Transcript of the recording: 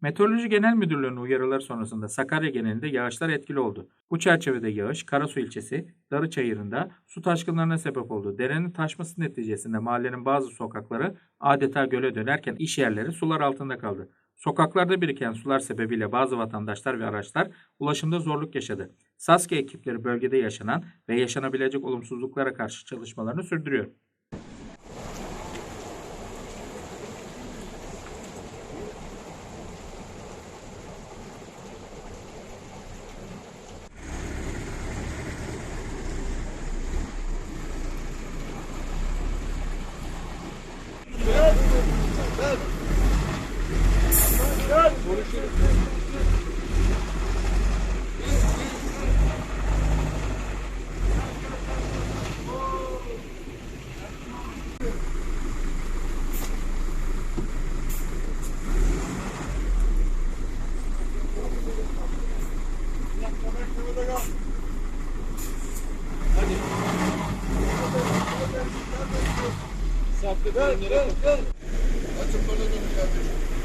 Meteoroloji Genel Müdürlüğü'nün uyarıları sonrasında Sakarya genelinde yağışlar etkili oldu. Bu çerçevede yağış Karasu ilçesi Darıçayırı'nda su taşkınlarına sebep oldu. Derenin taşması neticesinde mahallenin bazı sokakları adeta göle dönerken iş yerleri sular altında kaldı. Sokaklarda biriken sular sebebiyle bazı vatandaşlar ve araçlar ulaşımda zorluk yaşadı. SASKİ ekipleri bölgede yaşanan ve yaşanabilecek olumsuzluklara karşı çalışmalarını sürdürüyor. Görüşürüz. Hadi. Saptı. Gel, gel, gel. ちょっとだけ見たって。